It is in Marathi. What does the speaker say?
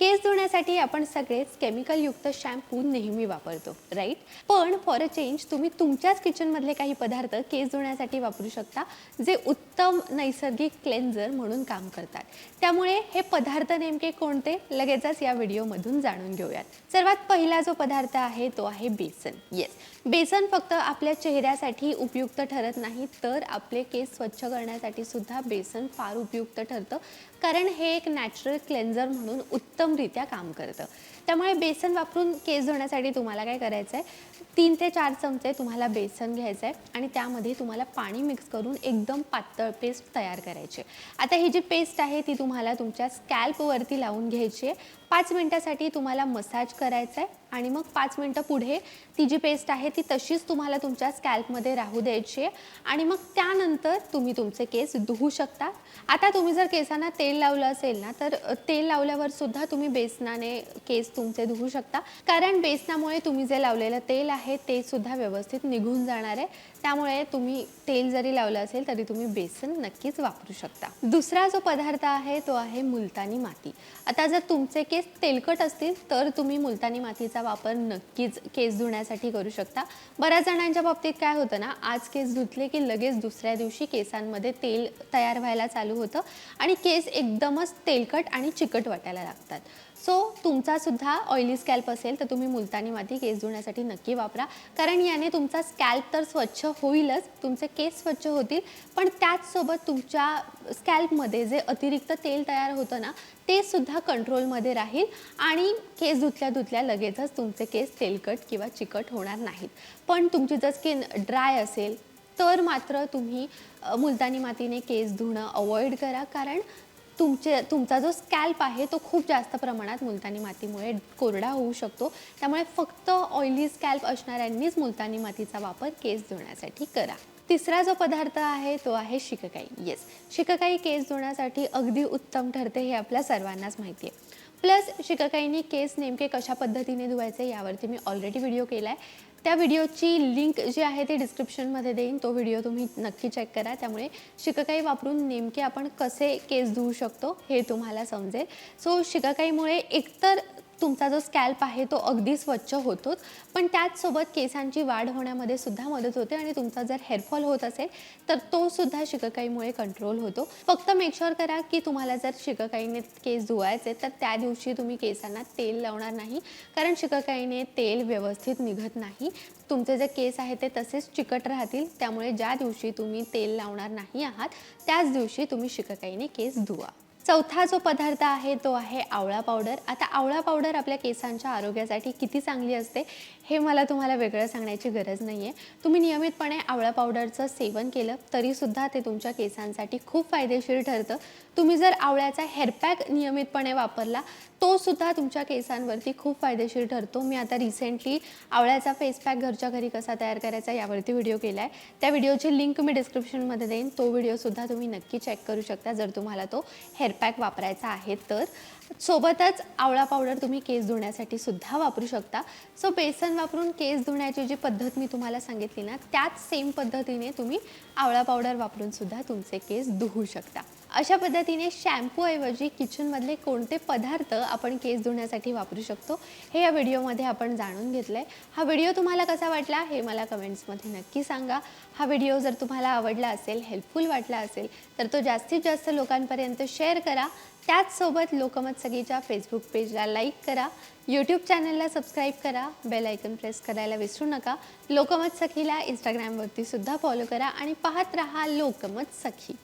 केस धुण्यासाठी आपण सगळेच केमिकलयुक्त शॅम्पू नेहमी वापरतो राईट पण फॉर अ चेंज तुम्ही तुमच्याच किचनमधले काही पदार्थ केस धुण्यासाठी वापरू शकता जे उत्तम नैसर्गिक क्लेन्झर म्हणून काम करतात. त्यामुळे हे पदार्थ नेमके कोणते? लगेचच या व्हिडिओमधून जाणून घेऊयात. सर्वात पहिला जो पदार्थ आहे तो आहे बेसन. येस बेसन फक्त आपल्या चेहऱ्यासाठी उपयुक्त ठरत नाही तर आपले केस स्वच्छ करण्यासाठी सुद्धा बेसन फार उपयुक्त ठरतं. कारण हे एक नॅचरल क्लेन्झर म्हणून उत्तम उत्तमरित्या काम करतं. त्यामुळे बेसन वापरून केस धुण्यासाठी तुम्हाला काय करायचं आहे तीन ते चार चमचे तुम्हाला बेसन घ्यायचं आहे आणि त्यामध्ये तुम्हाला पाणी मिक्स करून एकदम पातळ पेस्ट तयार करायची. आहे. आता ही जी पेस्ट आहे ती तुम्हाला तुमच्या स्कॅल्पवरती लावून घ्यायची आहे. पाच मिनटासाठी तुम्हाला मसाज करायचा आहे आणि मग पाच मिनटं पुढे ती जी पेस्ट आहे ती तशीच तुम्हाला तुमच्या स्कॅल्पमध्ये राहू द्यायची आहे. आणि मग त्यानंतर तुम्ही तुमचे केस धुवू शकता. आता तुम्ही जर केसांना तेल लावलं असेल ना तर तेल लावल्यावर सुद्धा तुम्ही बेसनाने केस तुमचे धुवू शकता. कारण बेसनामुळे तुम्ही जे लावलेलं तेल आहे ते सुद्धा व्यवस्थित निघून जाणार आहे. त्यामुळे तुम्ही तेल जरी लावलं असेल तरी तुम्ही बेसन नक्कीच वापरू शकता. दुसरा जो पदार्थ आहे तो आहे मुलतानी माती. आता जर तुमचे केस तेलकट असतील तर तुम्ही मुलतानी मातीचा वापर नक्कीच केस धुण्यासाठी करू शकता. बऱ्याच जणांच्या बाबतीत काय होतं ना आज केस धुतले की लगेच दुसऱ्या दिवशी केसांमध्ये तेल तयार व्हायला चालू होतं आणि केस एकदमच तेलकट आणि चिकट वाटायला लागतात. सो तुमचा सुद्धा ऑइली स्कॅल्प असेल तर तुम्ही मुलतानी माती केस धुण्यासाठी नक्की वापरा. कारण याने तुमचा स्कॅल्प तर स्वच्छ होईलच तुमचे केस स्वच्छ होतील पण त्याचसोबत तुमच्या स्कॅल्पमध्ये जे अतिरिक्त तेल तयार होतं ना ते सुद्धा कंट्रोलमध्ये राहील आणि केस धुतल्या धुतल्या लगेचच तुमचे केस तेलकट किंवा चिकट होणार नाहीत. पण तुमची जर स्किन ड्राय असेल तर मात्र तुम्ही मुलतानी मातीने केस धुणं अवॉइड करा. कारण तुमचे तुमचा जो स्कॅल्प आहे तो खूप जास्त प्रमाणात मुलतानी मातीमुळे कोरडा होऊ शकतो. त्यामुळे फक्त ऑइली स्कॅल्प असणाऱ्यांनीच मुलतानी मातीचा वापर केस धुण्यासाठी करा. तिसरा जो पदार्थ आहे तो आहे शिककाई. येस शिककाई केस धुण्यासाठी अगदी उत्तम ठरते हे आपल्या सर्वांनाच माहिती आहे प्लस शिककाईने केस नेमके कशा पद्धतीने धुवायचे यावरती मी ऑलरेडी व्हिडिओ केला आहे त्या व्हिडिओची लिंक जी आहे ती डिस्क्रिप्शनमध्ये देईन. तो व्हिडिओ तुम्ही नक्की चेक करा. त्यामुळे शिककाई वापरून नेमके आपण कसे केस धुवू शकतो हे तुम्हाला समजेल. सो शिककाईमुळे एकतर तुमचा जो स्कॅल्प आहे तो अगदी स्वच्छ होतोच. पण त्याचसोबत केसांची वाढ होण्यामध्ये सुद्धा मदत होते आणि तुमचा जर हेअरफॉल होत असेल तर तो सुद्धा शिककाईमुळे कंट्रोल होतो. फक्त मेकशुअर करा की तुम्हाला जर शिककाईने केस धुवायचे तर त्या दिवशी तुम्ही केसांना तेल लावणार नाही. कारण शिककाईने तेल व्यवस्थित निघत नाही. तुमचे जे केस आहे ते तसेच चिकट राहतील. त्यामुळे ज्या दिवशी तुम्ही तेल लावणार नाही आहात त्याच दिवशी तुम्ही शिककाईने केस धुवा. चौथा जो पदार्थ आहे तो आहे आवळा पावडर. आता आवळा पावडर आपल्या केसांच्या आरोग्यासाठी किती चांगली असते हे मला तुम्हाला वेगळं सांगण्याची गरज नाही आहे तुम्ही नियमितपणे आवळा पावडरचं सेवन केलं तरीसुद्धा ते तुमच्या केसांसाठी खूप फायदेशीर ठरतं. तुम्ही जर आवळ्याचा हेअरपॅक नियमितपणे वापरला तो सुद्धा तुमच्या केसांवरती खूप फायदेशीर ठरतो. मी आता रिसेंटली आवळ्याचा फेस पॅक घरच्या घरी कसा तयार करायचा यावरती व्हिडिओ केला आहे त्या व्हिडिओची लिंक मी डिस्क्रिप्शनमध्ये देईन. तो व्हिडिओसुद्धा तुम्ही नक्की चेक करू शकता जर तुम्हाला तो हेअर पॅक वापरायचा आहे तर. सोबतच आवळा पावडर तुम्ही केस धुण्यासाठी सुद्धा वापरू शकता. सो बेसन वापरून केस धुण्याची जी पद्धत मी तुम्हाला सांगितली ना त्याच सेम पद्धतीने तुम्ही आवळा पावडर वापरून सुद्धा तुमचे केस धुवू शकता. अशा पद्धतीने शॅम्पूऐवजी किचनमधले कोणते पदार्थ आपण केस धुण्यासाठी वापरू शकतो हे या व्हिडिओमध्ये आपण जाणून घेतलं आहे हा व्हिडिओ तुम्हाला कसा वाटला हे मला कमेंट्समध्ये नक्की सांगा. हा व्हिडिओ जर तुम्हाला आवडला असेल हेल्पफुल वाटला असेल तर तो जास्तीत जास्त लोकांपर्यंत शेअर करा. त्याचसोबत लोकमत सगळीच्या फेसबुक पेजला लाईक करा. यूट्यूब चॅनलला सबस्क्राईब करा. बेल आयकन प्रेस करायला विसरू नका. लोकमत सखीला इंस्टाग्रामवरती सुद्धा फॉलो करा आणि पाहत रहा लोकमत सखी.